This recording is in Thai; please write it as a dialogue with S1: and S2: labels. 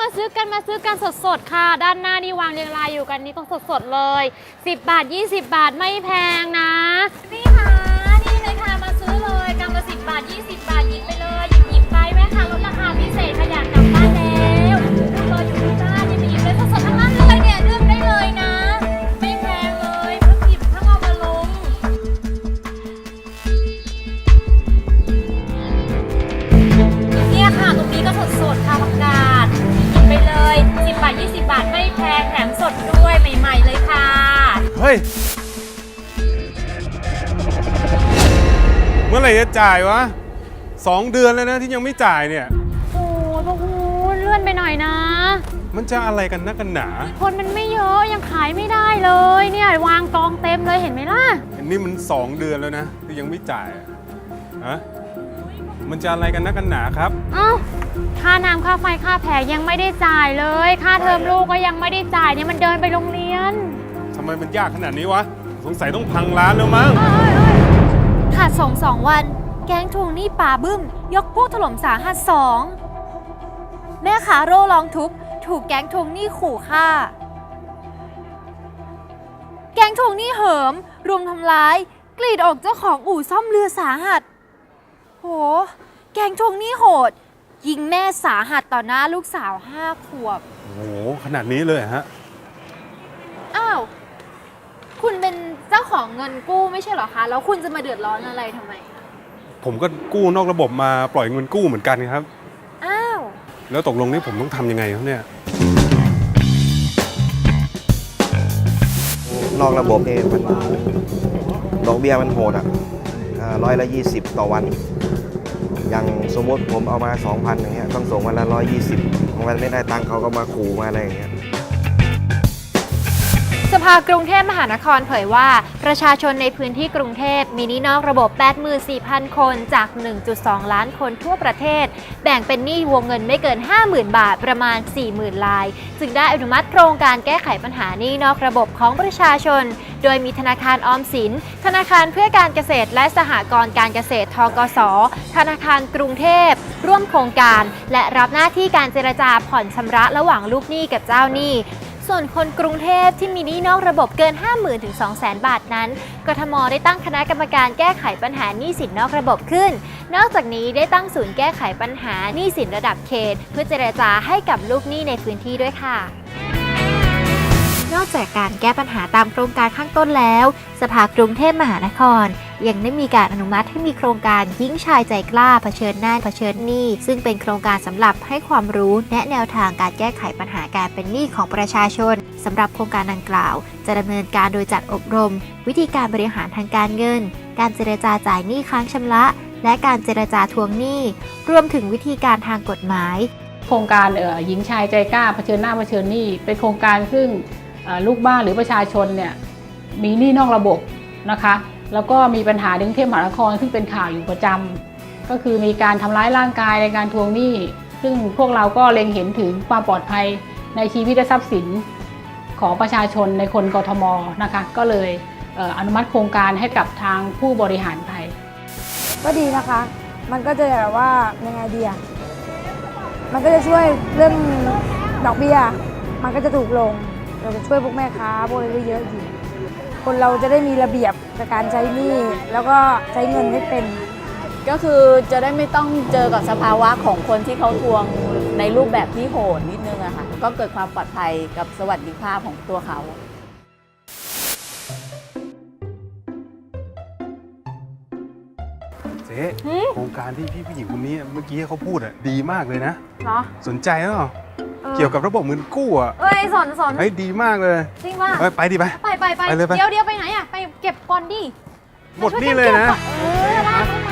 S1: มาซื้อกันมาซื้อกันสดๆค่ะ ด้านหน้านี่วางเรียงรายอยู่กันนี่ต้องสดๆเลย 10 บาท 20 บาทไม่แพงนะ นี่ค่ะนี่เลยค่ะมาซื้อเลยกำละ10 บาท 20 บาทหยิบไปเลยหยิบหยิบไปแม่ค่ะลดราคาพิเศษขยันกลับบ้านแล้วรออยู่ที่บ้านนี่ไปหยิบเลยสดๆทั้งนั้นเลยเนี่ยเลือกได้เลยนะ ไม่แพงเลยเพิ่งหยิบเพิ่งเอามาลง เนี่ยค่ะตรงนี้ก็สดๆค่ะผักกาด เลย 10 บาท 20 บาทไม่แพงแถมสดด้วยใหม่ๆเลยค่ะ
S2: เฮ้ย เมื่อไหร่จะจ่ายวะสองเดือนแล้วนะที่ยังไม่จ่ายเนี่ย
S1: โอ้ยพวกคุณเลื่อนไปหน่อยนะ
S2: มันจะอะไรกันนักกันหนา
S1: คนมันไม่เยอะยังขายไม่ได้เลยเนี่ยวางกองเต็มเลยเห็นไหมล่ะ
S2: อันนี้มันสองเดือนแล้วนะที่ยังไม่จ่ายอะฮะมันจะอะไรกันนักกันหนาครับ
S1: เอ้า ค่าน้ำค่าไฟค่าแผงยังไม่ได้จ่ายเลย ค่าเทอมลูกก็ยังไม่ได้จ่ายเนี่ยมันเดินไปโรงเรียน
S2: ทำไมมันยากขนาดนี้วะ สงสัยต้องพังร้านแล้วมั้ง
S3: ขาดส่งสองวัน แก๊งทวงหนี้ป่าบึ้ม ยกพวกถล่มสาหัสสองแม่ค้าโร่ร้องทุกข์ถูกแก๊งทวงหนี้ขู่ฆ่า แก๊งทวงหนี้เหิม รุมทำร้าย กรีดออกเจ้าของอู่ซ่อมเรือสาหัส โห แก๊งทวงหนี้โหด ยิงแม่สาหัสต่อหน้าลูกสาวห้าขวบ
S2: โอ้โหขนาดนี้เลยเหรอฮะ
S3: อ้าว คุณเป็นเจ้าของเงินกู้ไม่ใช่เหรอคะ แล้วคุณจะมาเดือดร้อนอะไรทำไม
S2: ผมก็กู้นอกระบบมาปล่อยเงินกู้เหมือนกันครับ
S3: อ้าว
S2: แล้วตกลงนี่ผมต้องทำยังไงครับเนี่ย
S4: นอกระบบเนี่ยมันดอกเบี้ยมันโหดอะร้อยละยี่สิบต่อวัน อย่างสมมติผมเอามา 2,000อย่างเงี้ยต้องส่งวันละร้อยยี่สิบวันไม่ได้ตังค์เขาก็มาขู่มาอะไรอย่างเงี้ยา
S3: กรุงเทพมหานครเผยว่า ประชาชนในพื้นที่กรุงเทพมีหนี้นอกระบบ 84,000 คนจาก 1.2 ล้านคนทั่วประเทศ แบ่งเป็นหนี้วงเงินไม่เกิน 50,000 บาทประมาณ 40,000 ลาย จึงได้อนุมัติโครงการแก้ไขปัญหาหนี้นอกระบบของประชาชน โดยมีธนาคารออมสิน ธนาคารเพื่อการเกษตรและสหกรณ์การเกษตรทกส ธนาคารกรุงเทพ ร่วมโครงการ และรับหน้าที่การเจรจาผ่อนชำระระหว่างลูกหนี้กับเจ้าหนี้ ส่วนคนกรุงเทพที่มีหนี้นอกระบบเกิน 50,000ถึง200,000 บาทนั้น กทมได้ตั้งคณะกรรมการแก้ไขปัญหาหนี้สินนอกระบบขึ้น นอกจากนี้ได้ตั้งศูนย์แก้ไขปัญหาหนี้สินระดับเขต เพื่อเจรจาให้กับลูกหนี้ในพื้นที่ด้วยค่ะ นอกจากการแก้ปัญหาตามโครงการข้างต้นแล้ว สภากรุงเทพมหานคร ยังได้มีการอนุมัติให้มีโครงการยิ่งชายใจกล้าเผชิญหน้าเผชิญหนี้ ซึ่งเป็นโครงการสำหรับให้ความรู้แนะแนวทางการแก้ไขปัญหาการเป็นหนี้ของประชาชนสำหรับโครงการดังกล่าว จะดำเนินการโดยจัดอบรม วิธีการบริหารทางการเงิน การเจรจาจ่ายหนี้ค้างชำระ และการเจรจาทวงหนี้รวมถึงวิธีการทางกฎหมาย
S5: โครงการเอ่อหญิงชายใจกล้าเผชิญหน้าเผชิญหนี้เป็นโครงการซึ่ง ลูกบ้านหรือประชาชนเนี่ยมีหนี้นอกระบบนะคะ แล้วก็มีปัญหาในกรุงเทพมหานครซึ่งเป็นข่าวอยู่ประจำก็คือมีการทำร้ายร่างกายในการทวงหนี้ ซึ่งพวกเราก็เล็งเห็นถึงความปลอดภัยในชีวิตและทรัพย์สินของประชาชนในคนกทมนะคะ ก็เลยเอออนุมัติโครงการให้กับทางผู้บริหารไป
S6: ก็ดีนะคะ มันก็จะแบบว่ายังไงดีอะมันก็จะช่วยเรื่องดอกเบี้ย มันก็จะถูกลง เราจะช่วยพวกแม่ค้าพวกอะไรได้เยอะอยู่คนเราจะได้มีระเบียบในการใช้หนี้แล้วก็ใช้เงินให้เป็น
S7: ก็คือจะได้ไม่ต้องเจอกับสภาวะของคนที่เขาทวงในรูปแบบที่โหดนิดนึงอะค่ะก็เกิดความปลอดภัยกับสวัสดิภาพของตัวเขา
S2: เจ๊โครงการที่พี่ผู้หญิงคนนี้เมื่อกี้เขาพูดอะดีมากเลยนะ
S1: เหรอ
S2: สนใจเนาะ
S1: ออ
S2: เกี่ยวกับระบบเงินกู้อะ
S1: เอ้ยสนสน
S2: เฮ้ยดีมากเลย
S1: จริงป่ะ
S2: เฮ้ยไปดิไป
S1: ไปไปไป
S2: ไปเลยไป
S1: เดี๋ยวเดี๋ยวไปไหนอะไปเก็บก่อนดิ
S2: หมดนี่เลยนะ
S1: เออลากเข้ามาลากเข้ามาไปไม่ทันเลย